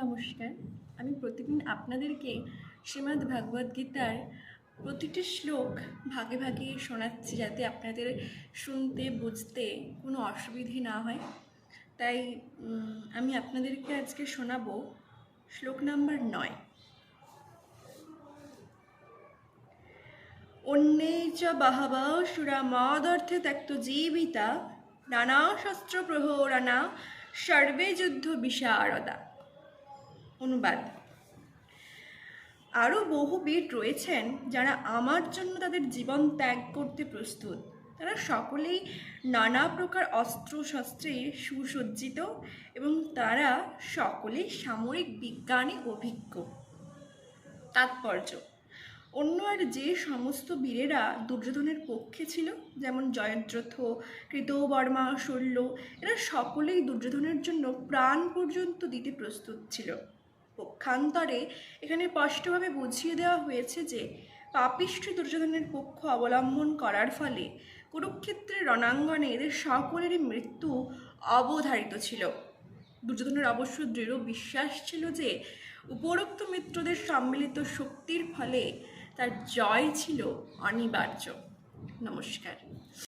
নমস্কার। আমি প্রতিদিন আপনাদেরকে শ্রীমদ্ ভাগবত গীতার প্রতিটি শ্লোক ভাগে ভাগে শোনাচ্ছি যাতে আপনাদের শুনতে, বুঝতে কোনো অসুবিধে না হয়। তাই আমি আপনাদেরকে আজকে শোনাবো শ্লোক নাম্বার নয়। অন্যে চ বাহব সুরা মদর্থে ত্যক্ত জীবিতা, নানা শস্ত্র প্রহরানা সর্বে যুদ্ধ বিশারদা। অনুবাদ। আরও বহু বীর রয়েছেন যারা আমার জন্য তাদের জীবন ত্যাগ করতে প্রস্তুত। তারা সকলেই নানা প্রকার অস্ত্র শস্ত্রে সুসজ্জিত এবং তারা সকলেই সামরিক বিজ্ঞানে অভিজ্ঞ। তাৎপর্য, অন্য আর যে সমস্ত বীরেরা দুর্যোধনের পক্ষে ছিল, যেমন জয়দ্রথ, কৃতবর্মা, শল্য, এরা সকলেই দুর্যোধনের জন্য প্রাণ পর্যন্ত দিতে প্রস্তুত ছিল। পক্ষান্তরে এখানে স্পষ্টভাবে বুঝিয়ে দেওয়া হয়েছে যে পাপিষ্ঠ দুর্যোধনের পক্ষ অবলম্বন করার ফলে কুরুক্ষেত্রের রণাঙ্গনে এদের সকলেরই মৃত্যু অবধারিত ছিল। দুর্যোধনের অবশ্য দৃঢ় বিশ্বাস ছিল যে উপরোক্ত মিত্রদের সম্মিলিত শক্তির ফলে তার জয় ছিল অনিবার্য। নমস্কার।